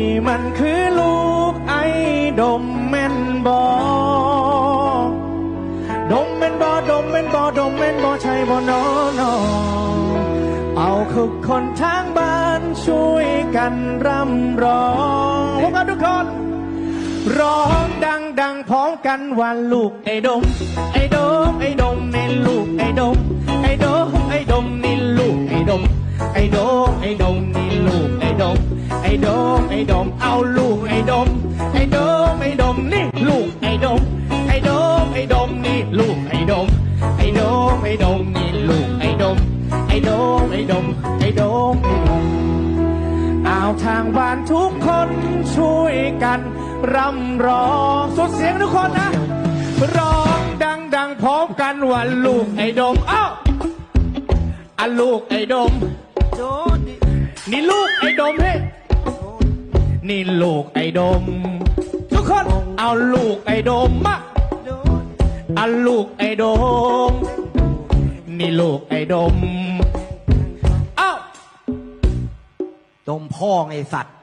ี่มันคือลูกไอ้ดมแม่นบอดมแม่นบอดมแม่นบอดมแม่นบอใช่บอนอนอเอาคุกคนทางบ้านช่วยกันร่ำร้องพวกเราทุกคน ร้องดังดังพร้อมกันว่าลูกไอ้ดม ไอ้ดมไอ้ดมในล อ้ดมไอ้ดม เอาลูกไอ้ดม ไอ้ดมไอ้ดมนี่ลูกไอ้ดม ไอ้ดมไอ้ดมนี่ลูกไอ้ดม ไอ้ดมไอ้ดมนี่ลูกไอ้ดม ไอ้ดมไอ้ดม ไอ้ดมไอ้ดมเอาทางบ้านทุกคนช่วยกันรำร้องสุดเสียงทุกคนนะร้องดังดังๆพร้อมกันว่าลูกไอ้ดม เอ้าอะลูกไอ้ดม นี่ลูกไอ้ดมเฮ้ นี่ลูกไอ้ดม ทุกคนเอาลูกไอ้ดมมาโดนเอาลูกไอ้ดม นี่ลูกไอ้ดม เอ้า ดมพ่อไอสัตว์